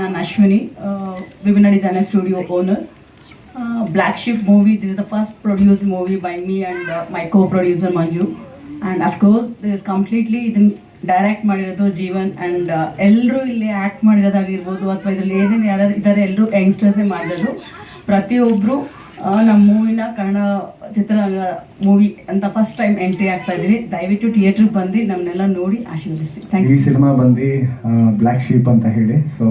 ನಾನು Ashwini Vibhinna designer studio owner black shift movie this is the first produce movie by me and my co producer Manju and of course this completely ಇದನ್ನ direct ಮಾಡಿರೋದು Jeevan and ಎಲ್ಲರೂ ಇಲ್ಲಿ act ಮಾಡಿರೋದಾಗಿರ್ಬೋದು ಅಥವಾ ಇದರಲ್ಲಿ ಏನೇನು ಯಾರು ಇದ್ದಾರೆ ಎಲ್ಲರೂ ಯಂಗ್ಸ್ಟರ್ಸೇ ಮಾಡಿರೋದು. ಪ್ರತಿಯೊಬ್ಬರು ನಮ್ಮ ಮೂವಿನ ಕನ್ನಡ ಚಿತ್ರರಂಗ ಮೂವಿ ಅಂತ ಫಸ್ಟ್ ಟೈಮ್ ಎಂಟ್ರಿ ಆಗ್ತಾ ಇದೀವಿ ದಯವಿಟ್ಟು ಥಿಯೇಟ್ರಿಗೆ ಬಂದು ನಮ್ಮನ್ನೆಲ್ಲ ನೋಡಿ ಆಶೀರ್ವದಿಸಿ. ಈ ಸಿನಿಮಾ ಬಂದು ಬ್ಲ್ಯಾಕ್ ಶೀಪ್ ಅಂತ ಹೇಳಿ. ಸೊ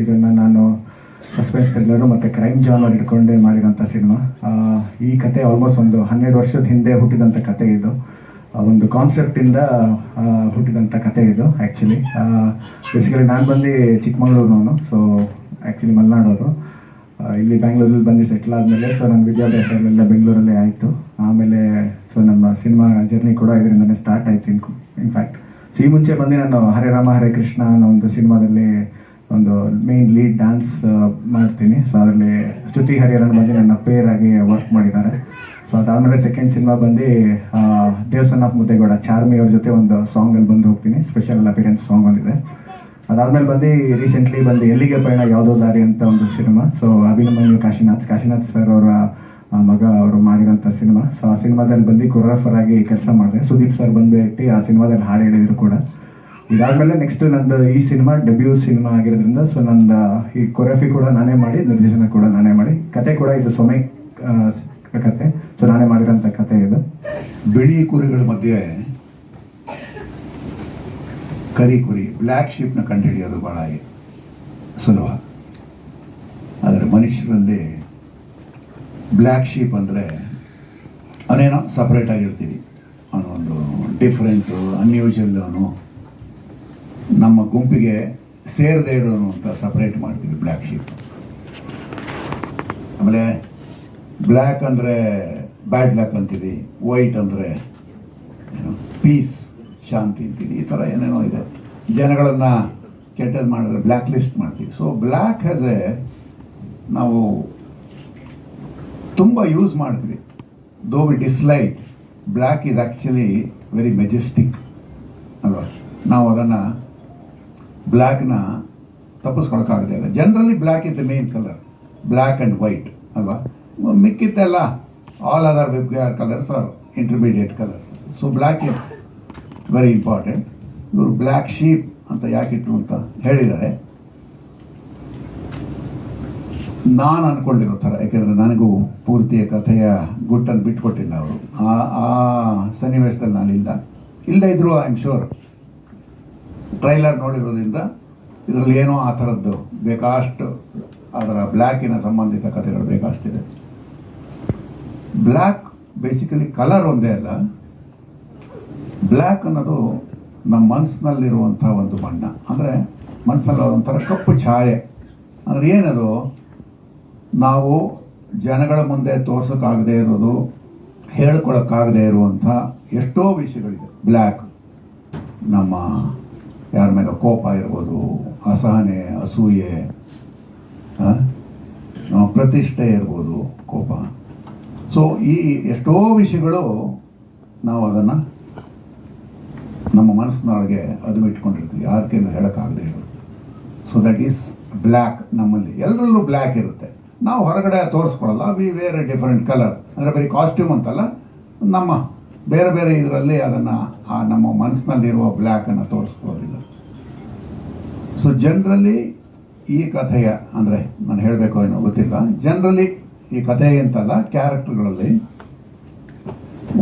ಇದನ್ನು ನಾನು ಸಸ್ಪೆನ್ಸ್ ಥ್ರಿಲ್ಲರು ಮತ್ತು ಕ್ರೈಮ್ ಜಾನರ್ ಇಟ್ಕೊಂಡೇ ಮಾಡಿದಂಥ ಸಿನಿಮಾ. ಈ ಕತೆ ಆಲ್ಮೋಸ್ಟ್ ಒಂದು ಹನ್ನೆರಡು ವರ್ಷದ ಹಿಂದೆ ಹುಟ್ಟಿದಂಥ ಕತೆ ಇದು. ಒಂದು ಕಾನ್ಸೆಪ್ಟಿಂದ ಹುಟ್ಟಿದಂಥ ಕತೆ ಇದು ಆ್ಯಕ್ಚುಲಿ ಬೇಸಿಕಲಿ ನಾನು ಬಂದು ಚಿಕ್ಕಮಗಳೂರಿನವನು. ಸೊ ಆ್ಯಕ್ಚುಲಿ ಮಲೆನಾಡೋರು ಇಲ್ಲಿ ಬೆಂಗಳೂರಲ್ಲಿ ಬಂದು ಸೆಟ್ಲ್ ಆದಮೇಲೆ ಸೊ ನನ್ನ ವಿದ್ಯಾಭ್ಯಾಸ ಎಲ್ಲ ಬೆಂಗಳೂರಲ್ಲೇ ಆಯಿತು. ಆಮೇಲೆ ಸೊ ನಮ್ಮ ಸಿನಿಮಾ ಜರ್ನಿ ಕೂಡ ಇದರಿಂದನೇ ಸ್ಟಾರ್ಟ್ ಆಯಿತು ಇನ್ಕು ಇನ್ಫ್ಯಾಕ್ಟ್ ಸೊ ಈ ಮುಂಚೆ ಬಂದು ನಾನು ಹರೇ ರಾಮ, ಹರೇ ಕೃಷ್ಣ ಅನ್ನೋ ಒಂದು ಸಿನಿಮಾದಲ್ಲಿ ಒಂದು ಮೇನ್ ಲೀಡ್ ಡ್ಯಾನ್ಸ್ ಮಾಡ್ತೀನಿ. ಸೊ ಅದರಲ್ಲಿ ಶ್ರುತಿ ಹರಿಹರನ್ ಬಂದು ನನ್ನ ಪೇರ್ ಆಗಿ ವರ್ಕ್ ಮಾಡಿದ್ದಾರೆ. ಸೊ ಅದಾದಮೇಲೆ ಸೆಕೆಂಡ್ ಸಿನಿಮಾ ಬಂದು ದೇವಸ್ಥಾನ ಆಫ್ ಮುದ್ದೇಗೌಡ ಚಾರ್ಮಿ ಅವ್ರ ಜೊತೆ ಒಂದು ಸಾಂಗಲ್ಲಿ ಬಂದು ಹೋಗ್ತೀನಿ. ಸ್ಪೆಷಲ್ ಅಪಿಯರೆನ್ಸ್ ಸಾಂಗ್ ಒಂದಿದೆ. ಅದಾದ್ಮೇಲೆ ಬಂದು ರೀಸೆಂಟ್ಲಿ ಬಂದು ಎಲ್ಲಿಗೆ ಪಯಣ, ಯಾವುದೋ ದಾರಿ ಅಂತ ಒಂದು cinema. So Abhimanyu Kashinath. Kashinath sir ಅವರ ಮಗ ಅವರು ಮಾಡಿರೋಂಥ ಸಿನಿಮಾ. ಸೊ ಆ ಸಿನಿಮಾದಲ್ಲಿ ಬಂದು ಕೊರಿಯೋಗ್ರಾಫರ್ ಆಗಿ ಕೆಲಸ ಮಾಡಿದೆ. ಸುದೀಪ್ ಸರ್ ಬಂದುಬಿಟ್ಟು ಆ ಸಿನಿಮಾದಲ್ಲಿ ಹಾಡು ಹೇಳಿದ್ರು ಕೂಡ. ಇದಾದ್ಮೇಲೆ ನೆಕ್ಸ್ಟ್ ನಂದು ಈ ಸಿನಿಮಾ ಡೆಬ್ಯೂ ಸಿನಿಮಾ ಆಗಿರೋದ್ರಿಂದ ಸೊ ನಂದು ಈ ಕೊರಿಯೋಗ್ರಫಿ ಕೂಡ ನಾನೇ ಮಾಡಿ, ನಿರ್ದೇಶನ ಕೂಡ ನಾನೇ ಮಾಡಿ. ಕತೆ ಕೂಡ ಇದು ಸೊಮೆ ಕತೆ. ಸೊ ನಾನೇ ಮಾಡಿರೋಂಥ ಕತೆ ಇದು. ಬಿಳಿ ಕುರಿಗಳ ಮಧ್ಯೆ ಕರಿ ಕುರಿ ಬ್ಲ್ಯಾಕ್ ಶೀಪ್ನ ಕಂಡುಹಿಡಿಯೋದು ಭಾಳ ಸುಲಭ. ಆದರೆ ಮನುಷ್ಯರಲ್ಲಿ ಬ್ಲ್ಯಾಕ್ ಶೀಪ್ ಅಂದರೆ ಅನೇನೋ ಸಪ್ರೇಟ್ ಆಗಿರ್ತೀವಿ. ಒಂದು ಡಿಫ್ರೆಂಟು ಅನ್ಯೂಜಲ್ ಅವನು ನಮ್ಮ ಗುಂಪಿಗೆ ಸೇರದೇ ಇರೋನು ಅಂತ ಸಪ್ರೇಟ್ ಮಾಡ್ತೀವಿ ಬ್ಲ್ಯಾಕ್ ಶೀಪ್ ಆಮೇಲೆ ಬ್ಲ್ಯಾಕ್ ಅಂದರೆ ಬ್ಯಾಡ್ ಲ್ಯಾಕ್ ಅಂತೀವಿ ವೈಟ್ ಅಂದರೆ ಪೀಸ್ ಶಾಂತಿ ಅಂತೀನಿ ಈ ಥರ ಏನೇನೋ ಇದೆ. ಜನಗಳನ್ನು ಕೆಟ್ಟದ್ದು ಮಾಡಿದ್ರೆ ಬ್ಲ್ಯಾಕ್ ಲಿಸ್ಟ್ ಮಾಡ್ತೀವಿ. ಸೊ ಬ್ಲ್ಯಾಕ್ ಹ್ಯಾಸ್ ಎ ನಾವು ತುಂಬ ಯೂಸ್ ಮಾಡ್ತೀವಿ. Though we dislike black is actually very majestic ಅಲ್ವಾ? ನಾವು ಅದನ್ನು ಬ್ಲ್ಯಾಕ್ನ ತಪ್ಪಿಸ್ಕೊಳಕ್ಕಾಗದೇ ಇಲ್ಲ. Generally black the main colour black and white ಅಲ್ವಾ? ಮಿಕ್ಕಿತ್ತೆಲ್ಲ all other web colours are intermediate colours so black is very important ಇವರು ಬ್ಲ್ಯಾಕ್ ಶೀಪ್ ಅಂತ ಯಾಕಿಟ್ಟು ಅಂತ ಹೇಳಿದ್ದಾರೆ ನಾನು ಅಂದ್ಕೊಂಡಿರೋ ಥರ, ಯಾಕೆಂದರೆ ನನಗೂ ಪೂರ್ತಿಯ ಕಥೆಯ ಗುಟ್ಟನ್ನು ಬಿಟ್ಕೊಟ್ಟಿಲ್ಲ ಅವರು. ಆ ಆ ಸನ್ನಿವೇಶದಲ್ಲಿ ನಾನಿಲ್ಲ. ಇಲ್ಲದೇ ಇದ್ದರೂ ಐ ಆಮ್ ಶೋರ್ ಟ್ರೈಲರ್ ನೋಡಿರೋದ್ರಿಂದ ಇದರಲ್ಲಿ ಏನೋ ಆ ಥರದ್ದು ಬೇಕಾಷ್ಟು ಅದರ ಬ್ಲ್ಯಾಕಿನ ಸಂಬಂಧಿತ ಕಥೆಗಳು ಬೇಕಾಷ್ಟಿದೆ. ಬ್ಲ್ಯಾಕ್ ಬೇಸಿಕಲಿ ಕಲರ್ ಒಂದೇ ಅಲ್ಲ. ಬ್ಲ್ಯಾಕ್ ಅನ್ನೋದು ನಮ್ಮ ಮನಸ್ಸಿನಲ್ಲಿರುವಂಥ ಒಂದು ಬಣ್ಣ. ಅಂದರೆ ಮನಸ್ಸಲ್ಲಿ ಒಂಥರ ಕಪ್ಪು ಛಾಯೆ. ಅಂದರೆ ಏನದು? ನಾವು ಜನಗಳ ಮುಂದೆ ತೋರ್ಸೋಕ್ಕಾಗದೇ ಇರೋದು, ಹೇಳ್ಕೊಳಕ್ಕಾಗದೇ ಇರುವಂಥ ಎಷ್ಟೋ ವಿಷಯಗಳಿದೆ. ಬ್ಲ್ಯಾಕ್ ನಮ್ಮ ಯಾರ ಮೇಲೆ ಕೋಪ ಇರ್ಬೋದು, ಅಸಹನೆ, ಅಸೂಯೆ ನಮ್ಮ ಪ್ರತಿಷ್ಠೆ ಇರ್ಬೋದು, ಕೋಪ. ಸೊ ಈ ಎಷ್ಟೋ ವಿಷಯಗಳು ನಾವು ಅದನ್ನು ನಮ್ಮ ಮನಸ್ಸಿನೊಳಗೆ ಅದು ಇಟ್ಕೊಂಡಿರ್ತೀವಿ. ಯಾರ ಹೇಳೋಕ್ಕಾಗದೇ ಇರೋದು ಸೊ ದಟ್ ಈಸ್ ಬ್ಲ್ಯಾಕ್ ನಮ್ಮಲ್ಲಿ. ಎಲ್ಲರಲ್ಲೂ ಬ್ಲ್ಯಾಕ್ ಇರುತ್ತೆ. ನಾವು ಹೊರಗಡೆ ತೋರಿಸ್ಕೊಳ್ಳಲ್ಲ we wear a different colour ಅಂದರೆ ಬರೀ ಕಾಸ್ಟ್ಯೂಮ್ ಅಂತಲ್ಲ, ನಮ್ಮ ಬೇರೆ ಬೇರೆ ಇದರಲ್ಲಿ ಅದನ್ನು ಆ ನಮ್ಮ ಮನಸ್ಸಿನಲ್ಲಿರುವ ಬ್ಲ್ಯಾಕನ್ನು ತೋರಿಸ್ಕೊಳ್ಳೋದಿಲ್ಲ. ಸೊ ಜನರಲಿ ಈ ಕಥೆಯ, ಅಂದರೆ ನಾನು ಹೇಳಬೇಕು ಏನೋ ಗೊತ್ತಿಲ್ಲ. ಜನರಲಿ ಈ ಕಥೆ ಅಂತಲ್ಲ ಕ್ಯಾರೆಕ್ಟರ್ಗಳಲ್ಲಿ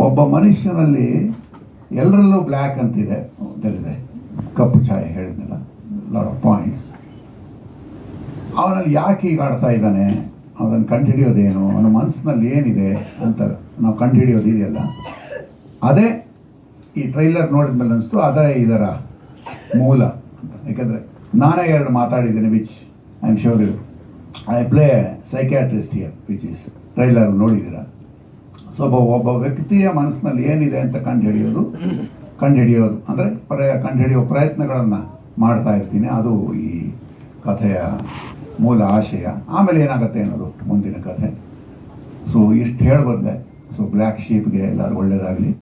ಒಬ್ಬ ಮನುಷ್ಯನಲ್ಲಿ ಎಲ್ಲರಲ್ಲೂ ಬ್ಲ್ಯಾಕ್ ಅಂತಿದೆ. ಇದೆ ಕಪ್ಪು ಛಾಯೆ ಹೇಳಿದ್ನಲ್ಲ. ಲಾಟ್ ಆಫ್ ಪಾಯಿಂಟ್ಸ್ ಅವನಲ್ಲಿ ಯಾಕೆ ಈಗ ಆಡ್ತಾ ಇದ್ದಾನೆ? ಅವನನ್ನು ಕಂಡುಹಿಡಿಯೋದೇನು? ಅವನ ಮನಸ್ಸಿನಲ್ಲಿ ಏನಿದೆ ಅಂತ ನಾವು ಕಂಡುಹಿಡಿಯೋದು ಇದೆಯಲ್ಲ. ಅದೇ ಈ ಟ್ರೈಲರ್ ನೋಡಿದ ಮೇಲೆ ಅನಿಸ್ತು ಅದೇ ಇದರ ಮೂಲ ಅಂತ. ಯಾಕಂದರೆ ನಾನೇ ಎರಡು ಮಾತಾಡಿದ್ದೇನೆ which I am sure you I play psychiatrist here which is trailer ನೋಡಿದ್ದೀರಾ? ಸೊ ಒಬ್ಬ ವ್ಯಕ್ತಿಯ ಮನಸ್ಸಿನಲ್ಲಿ ಏನಿದೆ ಅಂತ ಕಂಡು ಹಿಡಿಯೋದು ಕಂಡು ಹಿಡಿಯೋದು ಅಂದರೆ ಪ್ರಯ ಕಂಡುಹಿಡಿಯೋ ಪ್ರಯತ್ನಗಳನ್ನು ಮಾಡ್ತಾ ಇರ್ತೀನಿ. ಅದು ಈ ಕಥೆಯ ಮೂಲ ಆಶಯ. ಆಮೇಲೆ ಏನಾಗುತ್ತೆ ಅನ್ನೋದು ಮುಂದಿನ ಕಥೆ. ಸೊ ಇಷ್ಟು ಹೇಳಬದ್ಲೆ ಸೊ ಬ್ಲ್ಯಾಕ್ ಶೀಪ್ಗೆ ಎಲ್ಲರೂ ಒಳ್ಳೆಯದಾಗಲಿ